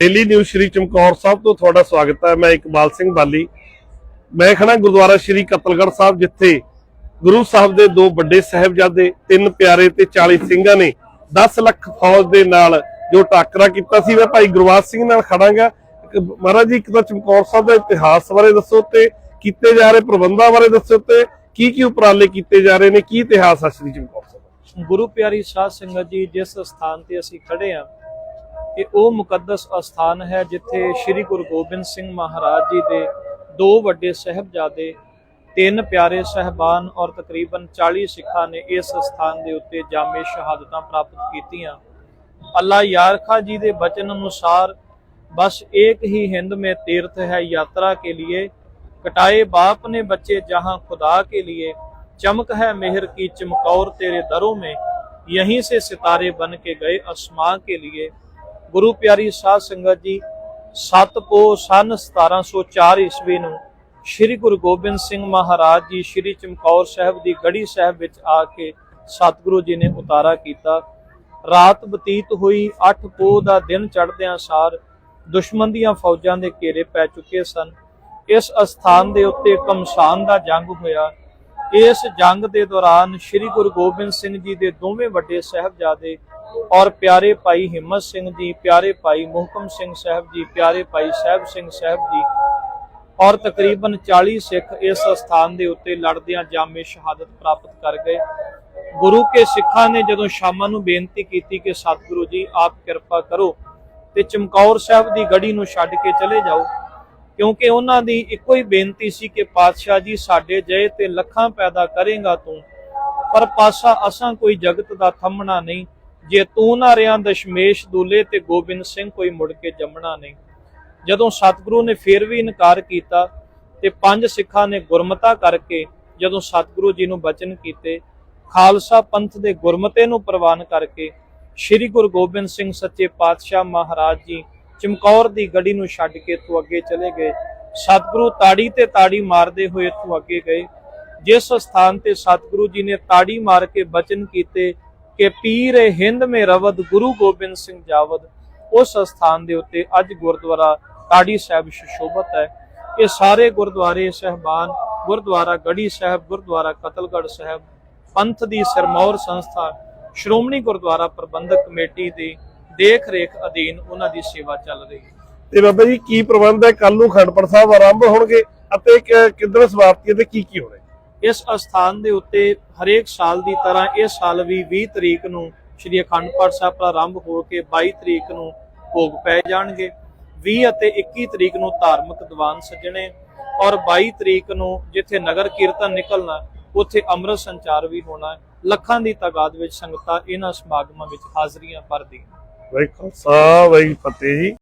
Daily news Shri Chamkaur Sahib ਤੋਂ ਤੁਹਾਡਾ ਸਵਾਗਤ ਹੈ। ਮੈਂ ਇਕਬਾਲ ਸਿੰਘ ਬਾਲੀ। ਮੈਂ ਖੜਾ ਗੁਰਦੁਆਰਾ ਸ਼੍ਰੀ ਕਤਲਗੜ੍ਹ ਸਾਹਿਬ, ਜਿੱਥੇ ਗੁਰੂ ਸਾਹਿਬ ਦੇ ਦੋ ਵੱਡੇ ਸਾਹਿਬਜ਼ਾਦੇ, ਤਿੰਨ ਪਿਆਰੇ ਤੇ 40 ਸਿੰਘਾਂ ਨੇ 10 ਲੱਖ ਫੌਜ ਦੇ ਨਾਲ ਜੋ ਟਾਕਰਾ ਕੀਤਾ ਸੀ। ਮੈਂ ਭਾਈ ਗੁਰਵਾਜ ਸਿੰਘ ਨਾਲ ਖੜਾਂਗਾ। ਮਹਾਰਾਜ ਜੀ, ਇੱਕ ਤਾਂ ਚਮਕੌਰ ਸਾਹਿਬ ਦਾ ਇਤਿਹਾਸ ਬਾਰੇ ਦੱਸੋ ਤੇ ਕੀਤੇ ਜਾ ਰਹੇ ਪ੍ਰਬੰਧਾਂ ਬਾਰੇ ਦੱਸੋ ਤੇ ਕੀ ਕੀ ਉਪਰਾਲੇ ਕੀਤੇ ਜਾ ਰਹੇ ਨੇ, ਕੀ ਇਤਿਹਾਸ ਹੈ ਸ਼੍ਰੀ ਚਮਕੌਰ ਸਾਹਿਬ? ਗੁਰੂ ਪਿਆਰੀ ਸਾਧ ਸੰਗਤ ਜੀ, ਜਿਸ ਸਥਾਨ ਤੇ ਅਸੀਂ ਖੜੇ ਆ ਕਿ ਉਹ ਮੁਕੱਦਸ ਅਸਥਾਨ ਹੈ ਜਿੱਥੇ ਸ੍ਰੀ ਗੁਰੂ ਗੋਬਿੰਦ ਸਿੰਘ ਮਹਾਰਾਜ ਜੀ ਦੇ ਦੋ ਵੱਡੇ ਸਹਿਬਜ਼ਾਦੇ, ਤਿੰਨ ਪਿਆਰੇ ਸਹਿਬਾਨ ਔਰ ਤਕਰੀਬਨ 40 ਸਿੱਖਾਂ ਨੇ ਇਸ ਸਥਾਨ ਦੇ ਉੱਤੇ ਜਾਮੇ ਸ਼ਹਾਦਤਾਂ ਪ੍ਰਾਪਤ ਕੀਤੀਆਂ। ਅੱਲਾ ਯਾਰਖਾ ਜੀ ਦੇ ਬਚਨ ਅਨੁਸਾਰ, ਬਸ ਇੱਕ ਹੀ ਹਿੰਦ ਮੇ ਤੀਰਥ ਹੈ ਯਾਤਰਾ ਕੇ ਲਿਏ, ਕਟਾਏ ਬਾਪ ਨੇ ਬੱਚੇ ਜਹਾਂ ਖੁਦਾ ਕੇ ਲਿਏ, ਚਮਕ ਹੈ ਮਿਹਰ ਕੀ ਚਮਕੌਰ ਤੇਰੇ ਦਰੋਂ ਮੇ, ਯਹੀਂ ਸੇ ਸਿਤਾਰੇ ਬਨ ਕੇ ਗਏ ਅਸਮਾਂ ਕੇ ਲਿਏ। ਗੁਰੂ ਪਿਆਰੀ ਸਾਧ ਸੰਗਤ ਜੀ 7 ਪੋ ਸਨ 1704 ਈਸਵੀ ਨੂੰ ਸ੍ਰੀ ਗੁਰੂ ਗੋਬਿੰਦ ਸਿੰਘ ਮਹਾਰਾਜ ਜੀ, ਸ੍ਰੀ ਚਮਕੌਰ ਸਾਹਿਬ ਦੀ ਗੜੀ ਸਾਹਿਬ ਵਿੱਚ ਆ ਕੇ ਸਤਿਗੁਰੂ ਜੀ ਨੇ ਉਤਾਰਾ ਕੀਤਾ। ਰਾਤ ਬਤੀਤ ਹੋਈ 8 ਪੋ ਦਾ ਦਿਨ ਚੜ੍ਹਦਿਆਂ ਸਾਰ ਦੁਸ਼ਮਣ ਦੀਆਂ ਫੌਜਾਂ ਦੇ ਘੇਰੇ ਪੈ ਚੁੱਕੇ ਸਨ। ਇਸ ਅਸਥਾਨ ਦੇ ਉੱਤੇ ਕਮਸਾਨ ਦਾ ਜੰਗ ਹੋਇਆ। ਇਸ ਜੰਗ ਦੇ ਦੌਰਾਨ ਸ੍ਰੀ ਗੁਰੂ ਗੋਬਿੰਦ ਸਿੰਘ ਜੀ ਦੇ ਦੋਵੇਂ ਵੱਡੇ ਸਾਹਿਬਜ਼ਾਦੇ ਔਰ ਪਿਆਰੇ ਭਾਈ ਹਿੰਮਤ ਸਿੰਘ ਜੀ, ਪਿਆਰੇ ਭਾਈ ਮੁਹਕਮ ਸਿੰਘ ਸਾਹਿਬ ਜੀ, ਪਿਆਰੇ ਭਾਈ ਸਾਹਿਬ ਸਿੰਘ ਸਾਹਿਬ ਜੀ ਔਰ ਤਕਰੀਬਨ 40 ਸਿੱਖ ਇਸ ਸਥਾਨ ਦੇ ਉੱਤੇ ਲੜਦਿਆਂ ਜਾਮੇ ਸ਼ਹਾਦਤ ਪ੍ਰਾਪਤ ਕਰ ਗਏ। ਗੁਰੂ ਕੇ ਸਿੱਖਾਂ ਨੇ ਜਦੋਂ ਸ਼ਾਮਾਂ ਨੂੰ ਬੇਨਤੀ ਕੀਤੀ ਕਿ ਸਤਿਗੁਰੂ ਜੀ, ਆਪ ਕਿਰਪਾ ਕਰੋ ਤੇ ਚਮਕੌਰ ਸਾਹਿਬ ਦੀ ਗੜੀ ਨੂੰ ਛੱਡ ਕੇ ਚਲੇ ਜਾਓ, ਕਿਉਂਕਿ ਉਹਨਾਂ ਦੀ ਇੱਕੋ ਹੀ ਬੇਨਤੀ ਸੀ ਕਿ ਪਾਤਸ਼ਾਹ ਜੀ, ਸਾਡੇ ਜਏ ਤੇ ਲੱਖਾਂ ਪੈਦਾ ਕਰੇਗਾ ਤੂੰ, ਪਰ ਪਾਸਾ ਅਸਾਂ ਕੋਈ ਜਗਤ ਦਾ ਥੰਮਣਾ ਨਹੀਂ ਜੇ ਤੂੰ ਨਾ ਰਿਆਂ ਦਸ਼ਮੇਸ਼ ਦੂਲੇ ਤੇ ਗੋਬਿੰਦ ਸਿੰਘ ਕੋਈ ਮੁੜ ਕੇ ਜੰਮਣਾ ਨਹੀਂ। ਜਦੋਂ ਸਤਿਗੁਰੂ ਨੇ ਫੇਰ ਵੀ ਇਨਕਾਰ ਕੀਤਾ ਤੇ ਪੰਜ ਸਿੱਖਾਂ ਨੇ ਗੁਰਮਤਾ ਕਰਕੇ ਜਦੋਂ ਸਤਿਗੁਰੂ ਜੀ ਨੂੰ ਬਚਨ ਕੀਤੇ, ਖਾਲਸਾ ਪੰਥ ਦੇ ਗੁਰਮਤੇ ਨੂੰ ਪ੍ਰਵਾਨ ਕਰਕੇ ਸ੍ਰੀ ਗੁਰੂ ਗੋਬਿੰਦ ਸਿੰਘ ਸੱਚੇ ਪਾਤਸ਼ਾਹ ਮਹਾਰਾਜ ਜੀ ਚਮਕੌਰ ਦੀ ਗੜੀ ਨੂੰ ਛੱਡ ਕੇ ਇੱਥੋਂ ਅੱਗੇ ਚਲੇ ਗਏ। ਸਤਿਗੁਰੂ ਤਾੜੀ ਤੇ ਤਾੜੀ ਮਾਰਦੇ ਹੋਏ ਇੱਥੋਂ ਅੱਗੇ ਗਏ। ਜਿਸ ਸਥਾਨ ਤੇ ਸਤਿਗੁਰੂ ਜੀ ਨੇ ਤਾੜੀ ਮਾਰ ਕੇ ਬਚਨ ਕੀਤੇ ਕਿ ਪੀਰ ਹਿੰਦ ਮੇ ਰਵਦ, ਗੁਰੂ ਗੋਬਿੰਦ ਸਿੰਘ ਜਾਵਦ, ਉਸ ਸਥਾਨ ਦੇ ਉੱਤੇ ਅੱਜ ਗੁਰਦੁਆਰਾ ਤਾੜੀ ਸਾਹਿਬ ਸ਼ੋਭਤ ਹੈ। ਇਹ ਸਾਰੇ ਗੁਰਦੁਆਰੇ ਸਹਿਬਾਨ, ਗੁਰਦੁਆਰਾ ਗੜੀ ਸਾਹਿਬ, ਗੁਰਦੁਆਰਾ ਕਤਲਗੜ੍ਹ ਸਾਹਿਬ, ਪੰਥ ਦੀ ਸਿਰਮੌਰ ਸੰਸਥਾ, ਸ਼੍ਰੋਮਣੀ ਗੁਰਦੁਆਰਾ ਪ੍ਰਬੰਧਕ ਕਮੇਟੀ ਦੀ ਦੇਖ ਰੇਖ ਅਧੀਨ ਉਹਨਾਂ ਦੀ ਸੇਵਾ ਚੱਲ ਰਹੀ ਹੈ। ਤੇ ਬਾਬਾ ਜੀ, ਕੀ ਪ੍ਰਬੰਧ ਹੈ? ਕੱਲ ਨੂੰ ਖੰਡਪੜ ਸਾਹਿਬ ਆਰੰਭ ਹੋਣਗੇ ਅਤੇ ਕਿ- ਸਮਾਪਤੀ ਤੇ ਕੀ ਕੀ ਹੋਣਾ ਇਸ ਅਸਥਾਨ ਦੇ ਉੱਤੇ ਹਰੇਕ ਸਾਲ ਦੀ ਤਰ੍ਹਾਂ ਇਸ ਸਾਲ ਵੀ 20 ਤਰੀਕ ਨੂੰ ਸ਼੍ਰੀ ਅਖੰਡ ਪਾਠ ਸਾਹਿਬ ਪ੍ਰਾਰੰਭ ਹੋ ਕੇ 22 ਤਰੀਕ ਨੂੰ ਭੋਗ ਪੈ ਜਾਣਗੇ। 20 ਅਤੇ 21 ਤਰੀਕ ਨੂੰ ਧਾਰਮਿਕ ਦੀਵਾਨ ਸੱਜਣੇ ਔਰ 22 ਤਰੀਕ ਨੂੰ ਜਿੱਥੇ ਨਗਰ ਕੀਰਤਨ ਨਿਕਲਣਾ, ਉੱਥੇ ਅੰਮ੍ਰਿਤ ਸੰਚਾਰ ਵੀ ਹੋਣਾ, ਲੱਖਾਂ ਦੀ ਤਾਦਾਦ ਵਿੱਚ ਸੰਗਤਾਂ ਇਹਨਾਂ ਸਮਾਗਮਾਂ ਵਿੱਚ ਹਾਜ਼ਰੀਆਂ ਭਰਦੀਆਂ। ਵਾਹਿਗੁਰੂ ਖਾਲਸਾ, ਵਾਹਿਗੁਰੂ ਫਤਿਹ ਜੀ।